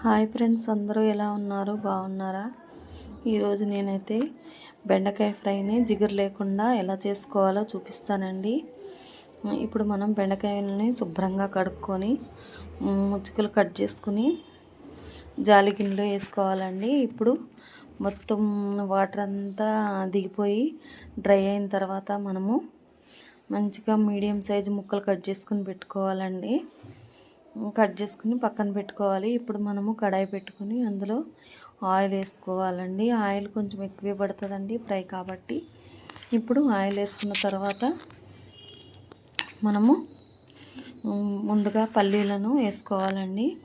Hi friends అందరూ ఎలా ఉన్నారు? బాగున్నారా? ఈరోజు నేనైతే బెండకాయ ఫ్రైని జిగురు లేకుండా ఎలా చేసుకోవాలో చూపిస్తానండి. ఇప్పుడు మనం బెండకాయలని శుభ్రంగా కడుక్కొని ముచ్చుకలు కట్ చేసుకుని జాలి గిన్నెలో వేసుకోవాలండి. ఇప్పుడు మొత్తం వాటర్ అంతా దిగిపోయి డ్రై అయిన తర్వాత మనము మంచిగా మీడియం సైజు ముక్కలు కట్ చేసుకుని పెట్టుకోవాలండి. కట్ చేసుకుని పక్కన పెట్టుకోవాలి. ఇప్పుడు మనము కడాయి పెట్టుకుని అందులో ఆయిల్ వేసుకోవాలండి. ఆయిల్ కొంచెం ఎక్కువే పడుతుందండి ఫ్రై కాబట్టి. ఇప్పుడు ఆయిల్ వేసుకున్న తర్వాత మనము ముందుగా పల్లీలను వేసుకోవాలండి.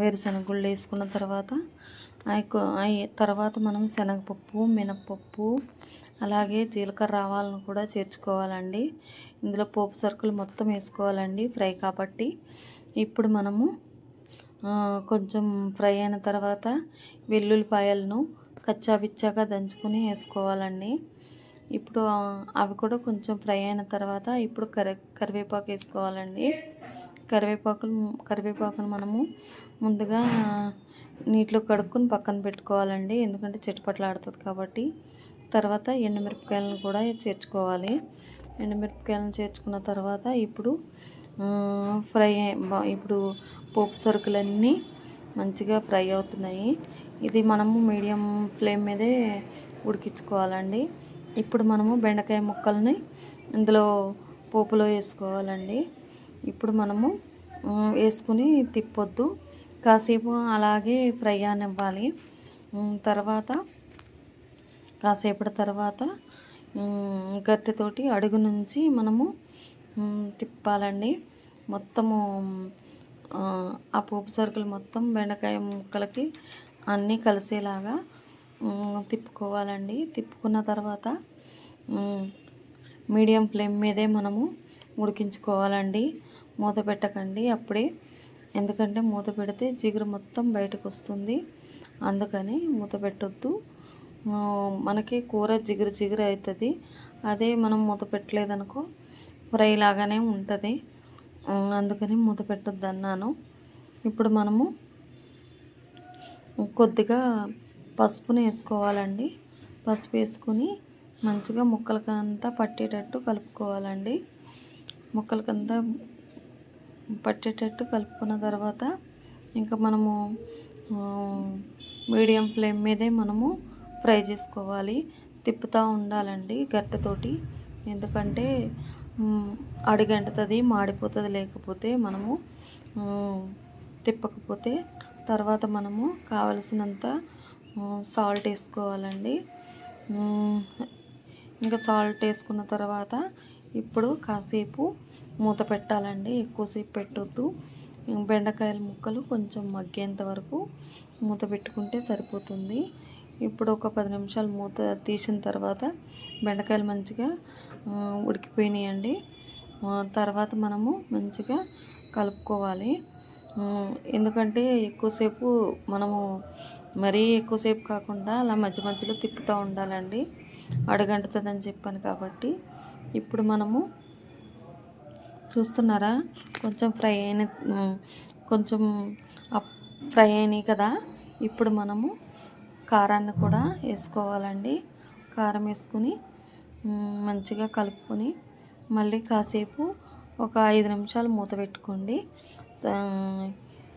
వేరుశనగ గుళ్ళు వేసుకున్న తర్వాత తర్వాత మనం శనగపప్పు మినప్పప్పు అలాగే జీలకర్ర ఆవాలను కూడా చేర్చుకోవాలండి. ఇందులో పోపు సరుకులు మొత్తం వేసుకోవాలండి ఫ్రై కాబట్టి. ఇప్పుడు మనము కొంచెం ఫ్రై అయిన తర్వాత వెల్లుల్లిపాయలను కచ్చాపిచ్చాగా దంచుకొని వేసుకోవాలండి. ఇప్పుడు అవి కూడా కొంచెం ఫ్రై అయిన తర్వాత ఇప్పుడు కరి కరివేపాకు వేసుకోవాలండి. కరివేపాకులు కరివేపాకును మనము ముందుగా నీటిలో కడుక్కొని పక్కన పెట్టుకోవాలండి. ఎందుకంటే చిటపట్లాడుతుంది కాబట్టి. తర్వాత ఎండుమిరపకాయలను కూడా చేర్చుకోవాలి. ఎండుమిరపకాయలను చేర్చుకున్న తర్వాత ఇప్పుడు ఫ్రై ఇప్పుడు పోపు సరుకులన్నీ మంచిగా ఫ్రై అవుతున్నాయి. ఇది మనము మీడియం ఫ్లేమ్ మీదే ఉడికించుకోవాలండి. ఇప్పుడు మనము బెండకాయ ముక్కల్ని ఇందులో పోపులో వేసుకోవాలండి. ఇప్పుడు మనము వేసుకుని తిప్పొద్దు. కాసేపు అలాగే ఫ్రై అనివ్వాలి. తర్వాత కాసేపటి తర్వాత గట్టితోటి గట్టెతోటి అడుగు నుంచి మనము తిప్పాలండి. మొత్తము ఆ, పోపు సరుకులు మొత్తం బెండకాయ ముక్కలకి అన్నీ కలిసేలాగా తిప్పుకోవాలండి. తిప్పుకున్న తర్వాత మీడియం ఫ్లేమ్ మీదే మనము ఉడికించుకోవాలండి. మూత పెట్టకండి అప్పుడే. ఎందుకంటే మూత పెడితే జిగురు మొత్తం బయటకు వస్తుంది. అందుకని మూత పెట్టొద్దు. మనకి కూర జిగురు జిగురు అవుతుంది అదే మనం మూత పెట్టలేదనుకో ఫ్రై లాగానే ఉంటుంది. అందుకని మూత పెట్టొద్దు అన్నాను. ఇప్పుడు మనము కొద్దిగా పసుపుని వేసుకోవాలండి. పసుపు వేసుకుని మంచిగా ముక్కలకంతా పట్టేటట్టు కలుపుకోవాలండి. ముక్కలకంతా పట్టేటట్టు కలుపుకున్న తర్వాత ఇంకా మనము మీడియం ఫ్లేమ్ మీదే మనము ఫ్రై చేసుకోవాలి. తిప్పుతూ ఉండాలండి గట్టతోటి ఎందుకంటే అడుగంటుతుంది మాడిపోతుంది లేకపోతే మనము తిప్పకపోతే తర్వాత మనము కావలసినంత సాల్ట్ వేసుకోవాలండి. ఇంకా సాల్ట్ వేసుకున్న తర్వాత ఇప్పుడు కాసేపు మూత పెట్టాలండి. ఎక్కువసేపు పెట్టొద్దు. బెండకాయల ముక్కలు కొంచెం మగ్గేంత వరకు మూత పెట్టుకుంటే సరిపోతుంది. ఇప్పుడు ఒక పది నిమిషాలు మూత తీసిన తర్వాత బెండకాయలు మంచిగా ఉడికిపోయినాయండి. తర్వాత మనము మంచిగా కలుపుకోవాలి. ఎందుకంటే ఎక్కువసేపు మనము మరీ ఎక్కువసేపు కాకుండా అలా మధ్య మధ్యలో తిప్పుతూ ఉండాలండి. అడగంటుతుందని చెప్పాను కాబట్టి. ఇప్పుడు మనము చూస్తున్నారా? కొంచెం ఫ్రై అయిన కొంచెం అప్- ఫ్రై అయినాయి కదా. ఇప్పుడు మనము కారాన్ని కూడా వేసుకోవాలండి. కారం వేసుకుని మంచిగా కలుపుకొని మళ్ళీ కాసేపు ఒక ఐదు నిమిషాలు మూత పెట్టుకోండి.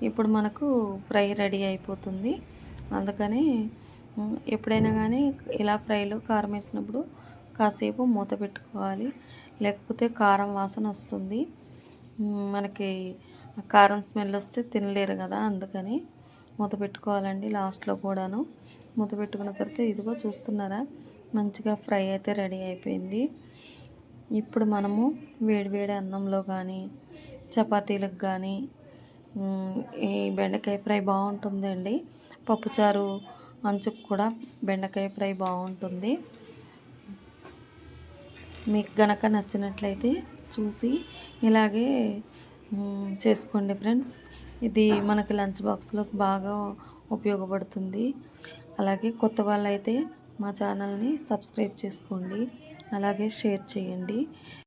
ఇప్పుడు మనకు ఫ్రై రెడీ అయిపోతుంది. అందుకని ఎప్పుడైనా కానీ ఇలా ఫ్రైలో కారం వేసినప్పుడు కాసేపు మూత పెట్టుకోవాలి. లేకపోతే కారం వాసన వస్తుంది. మనకి కారం స్మెల్ వస్తే తినలేరు కదా అందుకని మూత పెట్టుకోవాలండి లాస్ట్లో కూడాను. మూత పెట్టుకున్న తర్వాత ఇదిగో చూస్తున్నారా? మంచిగా ఫ్రై అయితే రెడీ అయిపోయింది. ఇప్పుడు మనము వేడివేడి అన్నంలో కానీ చపాతీలకు కానీ ఈ బెండకాయ ఫ్రై బాగుంటుందండి. పప్పుచారు అంచుకు కూడా బెండకాయ ఫ్రై బాగుంటుంది. మీకు గనక నచ్చినట్లయితే చూసి ఇలాగే చేసుకోండి ఫ్రెండ్స్. ఇది మనకి లంచ్ బాక్స్లో బాగా ఉపయోగపడుతుంది. అలాగే కొత్త వాళ్ళైతే మా ఛానల్ని సబ్స్క్రైబ్ చేసుకోండి. అలాగే షేర్ చేయండి.